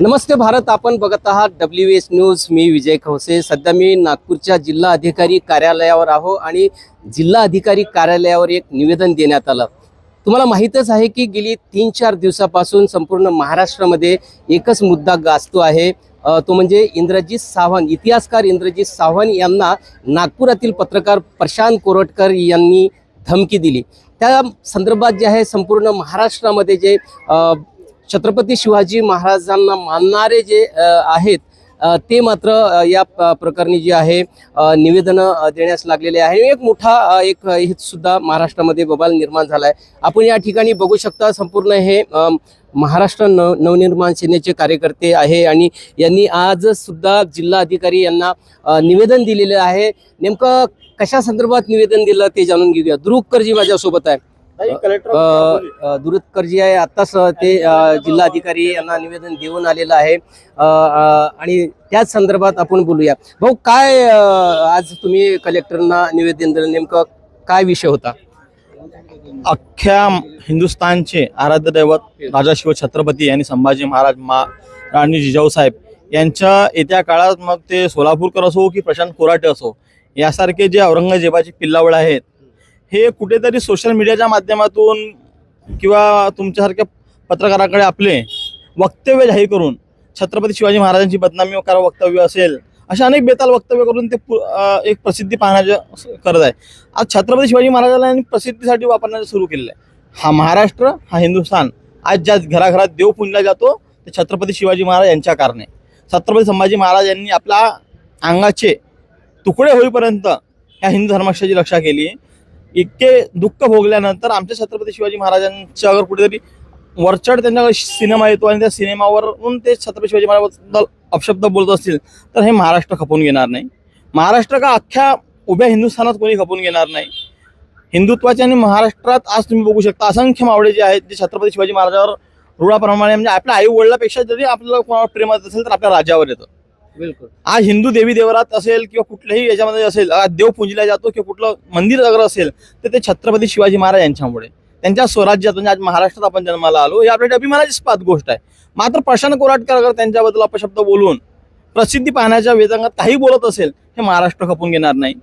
नमस्ते भारत आपण बघत आहात डब्ल्यू एस न्यूज मी विजय खवसे. सध्या मी नागपूरच्या जिल्हा अधिकारी कार्यालयावर आहो आणि जिल्हा अधिकारी कार्यालयावर एक निवेदन देण्यात आलं. तुम्हाला माहीतच आहे की गेली तीन चार दिवसापासून संपूर्ण महाराष्ट्रामध्ये एकच मुद्दा गाजतो आहे. तो म्हणजे इंद्रजित सावंत. इतिहासकार इंद्रजित सावंत यांना नागपुरातील पत्रकार प्रशांत कोरटकर यांनी धमकी दिली. त्या संदर्भात जे आहे संपूर्ण महाराष्ट्रामध्ये जे छत्रपती शिवाजी महाराजांना मानणारे जे आहेत ते मात्र या प- प्रकरणी जे आहे निवेदनं देण्यास लागलेले आहे. एक मोठा एक हे सुद्धा महाराष्ट्रामध्ये बबाल निर्माण झाला आहे आपण या ठिकाणी बघू शकता संपूर्ण हे महाराष्ट्र न नवनिर्माण सेनेचे कार्यकर्ते आहे आणि यांनी आज सुद्धा जिल्हा अधिकारी यांना निवेदन दिलेलं आहे. नेमकं कशा संदर्भात निवेदन दिलं ते जाणून घेऊया. ध्रुव माझ्यासोबत आहे. अ, अ, दुरुत्करजी आहे. आत्ताच ते जिल्हाधिकारी यांना निवेदन देऊन आलेलं आहे. आणि त्याच संदर्भात आपण बोलूया. भाऊ काय आज तुम्ही कलेक्टरना निवेदन दिलं? नेमकं काय विषय होता? अख्ख्या हिंदुस्थानचे आराध्य दैवत राजा शिव छत्रपती आणि संभाजी महाराज मा राणी जिजाऊ साहेब यांच्या येत्या काळात मग ते सोलापूरकर असो की प्रशांत कोराटे असो यासारखे जे औरंगजेबाचे पिल्लावळ आहेत हे कुठेतरी सोशल मीडियाच्या माध्यमातून किंवा तुमच्यासारख्या पत्रकाराकडे आपले वक्तव्य जाहीर करून छत्रपती शिवाजी महाराजांची बदनामी करा वक्तव्य असेल अशा अनेक बेताल वक्तव्य करून ते पु- एक प्रसिद्धी पाहण्याचं करत आहे. आज छत्रपती शिवाजी महाराजांना प्रसिद्धीसाठी वापरण्याचं सुरू केलेलं आहे. हा महाराष्ट्र हा हिंदुस्थान आज ज्या घराघरात देव पुंजला जातो ते छत्रपती शिवाजी महाराज यांच्या कारणे. छत्रपती संभाजी महाराज यांनी आपल्या अंगाचे तुकडे होईपर्यंत ह्या हिंदू धर्माक्षाची रक्षा केली. इतके दुःख भोगल्यानंतर आमच्या छत्रपती शिवाजी महाराजांच्या अगर कुठेतरी वरचढ त्यांच्याकडे सिनेमा येतो आणि त्या सिनेमावरून ते छत्रपती शिवाजी महाराजांबद्दल अपशब्द बोलत असतील तर हे महाराष्ट्र खपून घेणार नाही. महाराष्ट्र का अख्ख्या उभ्या हिंदुस्थानात कोणी खपून घेणार नाही? हिंदुत्वाचे आणि महाराष्ट्रात आज तुम्ही बघू शकता असंख्य मावळे जे आहेत जे छत्रपती शिवाजी महाराजावर रुळाप्रमाणे म्हणजे आपल्या आई वडिलापेक्षा जरी आपल्याला कोणावर प्रेमात असेल तर आपल्या राजावर येतं. बिलकुल. आज हिंदू देवी देवरात असेल किंवा कुठल्याही याच्यामध्ये असेल आज देव पूजला जातो किंवा कुठलं मंदिर अगर असेल तर ते छत्रपती शिवाजी महाराज यांच्यामुळे. त्यांच्या स्वराज्यात म्हणजे आज महाराष्ट्रात आपण जन्माला आलो. ही आपल्या अभिमानाचीच गोष्ट आहे. मात्र प्रशांत कोराटकर अगर त्यांच्याबद्दल अपशब्द बोलून प्रसिद्धी पाहण्याच्या वेदांगात काही बोलत असेल हे महाराष्ट्र खपून घेणार नाही.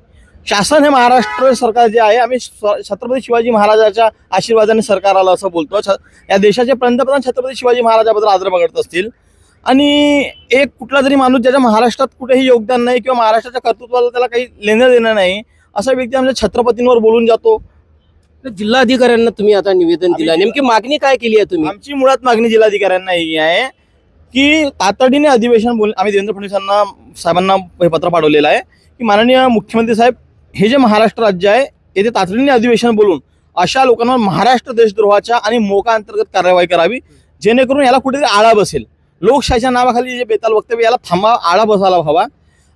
शासन हे महाराष्ट्र सरकार जे आहे आम्ही छत्रपती शिवाजी महाराजाच्या आशीर्वादाने सरकार आलं असं बोलतो. छ- या देशाचे पंतप्रधान छत्रपती शिवाजी महाराजाबद्दल आदर बघत असतील. आणि एक कुठला जरी माणूस ज्याच्या महाराष्ट्रात कुठेही योगदान नाही किंवा महाराष्ट्राच्या कर्तृत्वाला त्याला काही लेणं देणं नाही असा व्यक्ती आमच्या छत्रपतींवर बोलून जातो. जिल्हाधिकाऱ्यांना तुम्ही आता निवेदन दिलं. नेमकी मागणी काय केली आहे तुम्ही? आमची मुळात मागणी जिल्हाधिकाऱ्यांना ही आहे की तातडीने अधिवेशन बोल आम्ही देवेंद्र फडणवीसांना साहेबांना हे पत्र पाठवलेलं आहे की माननीय मुख्यमंत्री साहेब हे जे महाराष्ट्र राज्य आहे येथे तातडीने अधिवेशन बोलून अशा लोकांवर महाराष्ट्र देशद्रोहाच्या आणि मोका अंतर्गत कार्यवाही करावी जेणेकरून याला कुठेतरी आळा बसेल. लोकशाहीच्या नावाखाली जे बेताल वक्तव्य याला थांबा आळा बसायला हवा.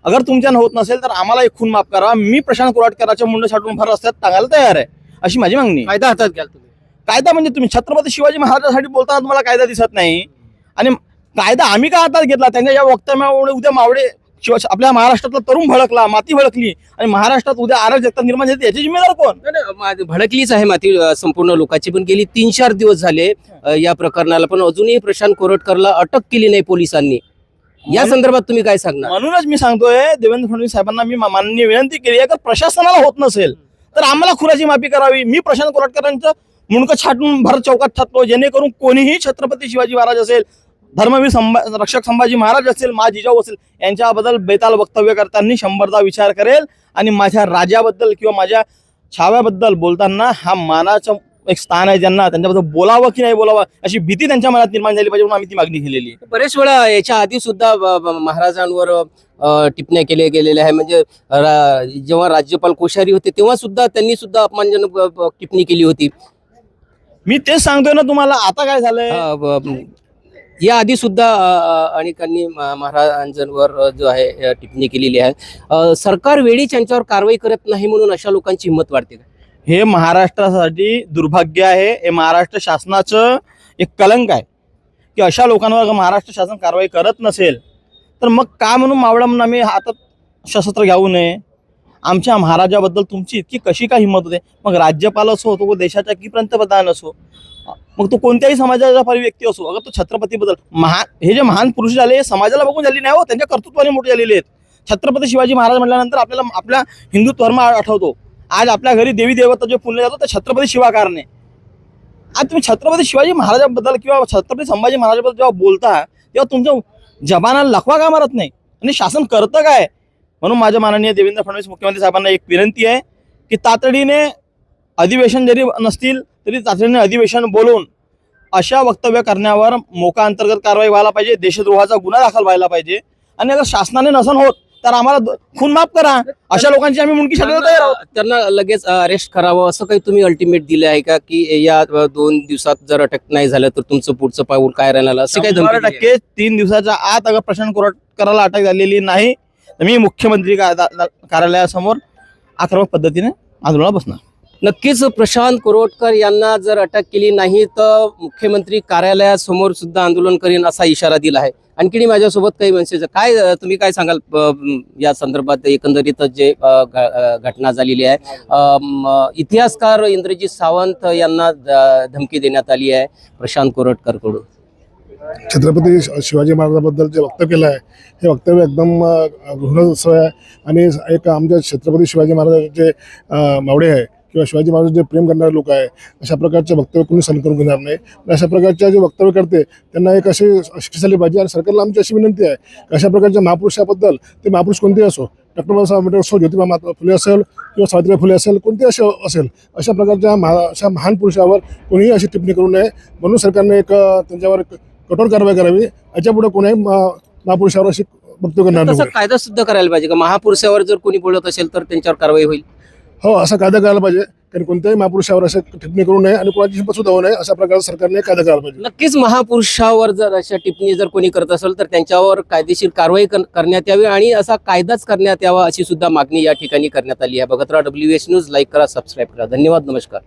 अगर तुमच्यानं होत नसेल तर आम्हाला एक खून माफ करा. मी प्रशांत कोराटकराच्या मुंड छाटून फार रस्त्यात टांगायला तयार आहे. अशी माझी मागणी. कायदा हातात घ्याल तुम्ही. कायदा म्हणजे तुम्ही छत्रपती शिवाजी महाराजांसाठी बोलताना तुम्हाला कायदा दिसत नाही. आणि कायदा आम्ही का हातात घेतला? त्यांच्या या वक्तव्यामुळे उद्या मावळे शिवा आपल्या महाराष्ट्रातला तरुण भडकला माती भडकली आणि महाराष्ट्रात उद्या अराजकता निर्माण झाली याची जिम्मेदार कोण? भडकलीच आहे माती संपूर्ण लोकांची पण गेली तीन चार दिवस झाले या प्रकरणाला पण अजूनही प्रशांत कोरटकरला अटक केली नाही पोलिसांनी. या संदर्भात तुम्ही काय सांगणार? म्हणूनच मी सांगतोय देवेंद्र फडणवीस साहेबांना मी मा- माननीय विनंती केली आहे प्रशासनाला होत नसेल तर आम्हाला खुराची माफी करावी. मी प्रशांत कोराटकरांचं मुंडकं छाटून भर चौकात थाटलो जेणेकरून कोणीही छत्रपती शिवाजी महाराज असेल धर्मवीर संभा रक्षक संभाजी महाराज असेल मा जिजाऊ असेल यांच्याबद्दल बेताल वक्तव्य करताना शंभरदा विचार करेल आणि माझ्या राजाबद्दल किंवा माझ्या छाव्याबद्दल बोलताना हा मानाचं एक स्थान आहे ज्यांना त्यांच्याबद्दल बोलावं की नाही बोलावं अशी भीती त्यांच्या मनात निर्माण झाली पाहिजे म्हणून आम्ही ती मागणी केलेली आहे. बरेच वेळा याच्या आधी सुद्धा महाराजांवर टिप्पण्या केल्या गेलेल्या आहे म्हणजे रा- जेव्हा राज्यपाल कोश्यारी होते तेव्हा सुद्धा त्यांनी सुद्धा अपमानजनक टिप्पणी केली होती. मी तेच सांगतोय ना तुम्हाला आता काय झालंय? या आधी सुद्धा अनेकांनी म- महाराजांवर जो आहे टिप्पणी केलेली आहे. सरकार वेळीच यांच्यावर कारवाई करत नाही म्हणून अशा लोकांची हिंमत वाढते हे महाराष्ट्रासाठी दुर्भाग्य आहे. हे महाराष्ट्र शासनाचं एक कलंक आहे. की अशा लोकांवर महाराष्ट्र शासन कारवाई करत नसेल तर मग का म्हणून मावळा म्हणून आम्ही हातात सशस्त्र घेऊ नये? आमच्या महाराजाबद्दल तुमची इतकी कशी काय हिंमत होते? मग राज्यपाल असो तो देशाचा की पंतप्रधान असो मग तो कोणत्याही समाजाचा फार व्यक्ती असो अगर तो छत्रपतीबद्दल महान हे जे महान पुरुष झाले हे समाजाला बघून झाले नाही हो त्यांच्या कर्तृत्वाने मोठे झालेले आहेत. छत्रपती शिवाजी महाराज म्हटल्यानंतर आपल्याला आपल्या हिंदू धर्म आठवतो. आज आपल्या घरी देवी देवता जे पुणले जातो ते छत्रपती शिवाकारने आज तुम्ही छत्रपती शिवाजी महाराजाबद्दल किंवा छत्रपती संभाजी महाराजाबद्दल जेव्हा बोलता तेव्हा तुमच्या जबानाला लखवा का मारत नाही? आणि शासन करतं काय? म्हणून माझ्या माननीय देवेंद्र फडणवीस मुख्यमंत्री साहेबांना एक विनंती आहे की तातडीने अधिवेशन जरी नसतील तरी तातडीने अधिवेशन बोलवून अशा वक्तव्य करण्यावर मोका अंतर्गत कारवाई व्हायला पाहिजे देशद्रोहाचा गुन्हा दाखल व्हायला पाहिजे. आणि अगर शासनाने नसन होत तर आम्हाला खून माफ करा. अशा लोकांची आम्ही मुंडकी छाटायला तयार आहोत. त्यांना लगेच अरेस्ट करावं असं काही तुम्ही अल्टिमेट दिले आहे का? की या दोन दिवसात जर अटक नाही झालं तर तुमचं पुढचं पाऊल काय राहणार असं काही? टक्के तीन दिवसाच्या आत अगर प्रशांत कोराटकरला अटक झालेली नाही तर मी मुख्यमंत्री का- कार्यालयासमोर आक्रमक पद्धतीने आंदोलनाला बसणार. नक्कीच प्रशांत कोरोटकर यांना जर अटक केली नाही तर मुख्यमंत्री कार्यालयासमोर सुद्धा आंदोलन करीन असा इशारा दिला आहे. आणखी माझ्यासोबत काही मेसेज काय तुम्ही काय सांगाल या संदर्भात एकंदरीतच जे घ- घटना झालेली आहे? इतिहासकार इंद्रजीत सावंत यांना धमकी देण्यात आली आहे प्रशांत कोरटकरकडून. छत्रपती शि- शिवाजी महाराजांबद्दल जे वक्तव्य केलं आहे. हे वक्तव्य एकदम गृहस्व आहे आणि एक आमच्या छत्रपती शिवाजी महाराजांचे मावडे आहे किंवा शिवाजी महाराज जे प्रेम करणारे लोक आहे अशा प्रकारचे वक्तव्य कोणी सहन करून घेणार नाही. अशा प्रकारच्या जे वक्तव्य करते त्यांना एक अशी शिक्षा झाली पाहिजे आणि सरकारला आमची अशी विनंती आहे की अशा प्रकारच्या महापुरुषाबद्दल ते महापुरुष कोणतेही असो डॉक्टर बाबासाहेब आंबेडकर असो ज्योतिबा माता फुले असेल किंवा सावित्रीबाई फुले असेल कोणते असे असेल अशा प्रकारच्या महा अशा महान पुरुषावर कोणीही अशी टिप्पणी करू नये. म्हणून सरकारने एक त्यांच्यावर कठोर कारवाई करावी. याच्यापुढे कोणाही मा- महापुरुषावर अशी वक्तव्य करणार तसा नाही. कायदा सुद्धा करायला पाहिजे का? महापुरुषावर जर कोणी बोलत असेल तर त्यांच्यावर कारवाई होईल. हो असा कायदा करायला पाहिजे. कारण कोणत्याही महापुरुषावर अशी टिप्पणी करू नये आणि कोणाची हिंमत सुद्धा होऊ नये अशा प्रकारे सरकारने कायदा करायला पाहिजे. नक्कीच महापुरुषावर जर अशा टिप्पणी जर कोणी करत असेल तर त्यांच्यावर कायदेशीर कारवाई कर- करण्यात यावी आणि असा कायदाच करण्यात यावा अशी सुद्धा मागणी या ठिकाणी करण्यात आली आहे. बघत राहा डब्ल्यू एस न्यूज लाईक करा सबस्क्राईब करा. धन्यवाद नमस्कार.